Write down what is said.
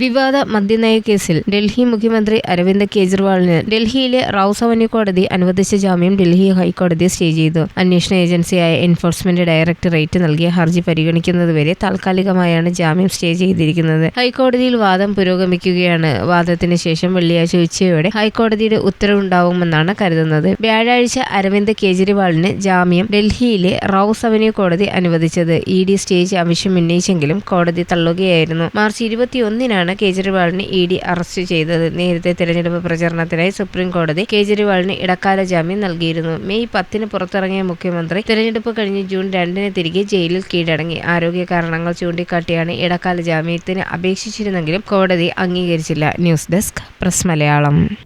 വിവാദ മദ്യനയ കേസിൽ ഡൽഹി മുഖ്യമന്ത്രി അരവിന്ദ് കെജ്രിവാളിന് ഡൽഹിയിലെ റൌസ് കോടതി അനുവദിച്ച ജാമ്യം ഡൽഹി ഹൈക്കോടതി സ്റ്റേ ചെയ്തു. അന്വേഷണ ഏജൻസിയായ എൻഫോഴ്സ്മെന്റ് ഡയറക്ടറേറ്റ് നൽകിയ ഹർജി പരിഗണിക്കുന്നതുവരെ താൽക്കാലികമായാണ് ജാമ്യം സ്റ്റേ ചെയ്തിരിക്കുന്നത്. ഹൈക്കോടതിയിൽ വാദം പുരോഗമിക്കുകയാണ്. വാദത്തിന് ശേഷം വെള്ളിയാഴ്ച ഉച്ചയോടെ ഹൈക്കോടതിയുടെ ഉത്തരവുണ്ടാവുമെന്നാണ് കരുതുന്നത്. വ്യാഴാഴ്ച അരവിന്ദ് കെജ്രിവാളിന് ജാമ്യം ഡൽഹിയിലെ റൌസ് അവന്യൂ കോടതി അനുവദിച്ചത്. ഇ ഡി സ്റ്റേജ് ആവശ്യം ഉന്നയിച്ചെങ്കിലും കോടതി തള്ളുകയായിരുന്നു. മാർച്ച് ഇരുപത്തിയൊന്നിനാണ് കേജ്രിവാളിനെ ഇ ഡി അറസ്റ്റ് ചെയ്തത്. നേരത്തെ തെരഞ്ഞെടുപ്പ് പ്രചരണത്തിനായി സുപ്രീം കോടതി കേജ്രിവാളിന് ഇടക്കാല ജാമ്യം നൽകിയിരുന്നു. മെയ് പത്തിന് പുറത്തിറങ്ങിയ മുഖ്യമന്ത്രി തെരഞ്ഞെടുപ്പ് കഴിഞ്ഞ് ജൂൺ രണ്ടിന് തിരികെ ജയിലിൽ കീഴടങ്ങി. ആരോഗ്യ കാരണങ്ങൾ ചൂണ്ടിക്കാട്ടിയാണ് ഇടക്കാല ജാമ്യത്തിന് അപേക്ഷിച്ചിരുന്നെങ്കിലും കോടതി അംഗീകരിച്ചില്ല. News desk press Malayalam.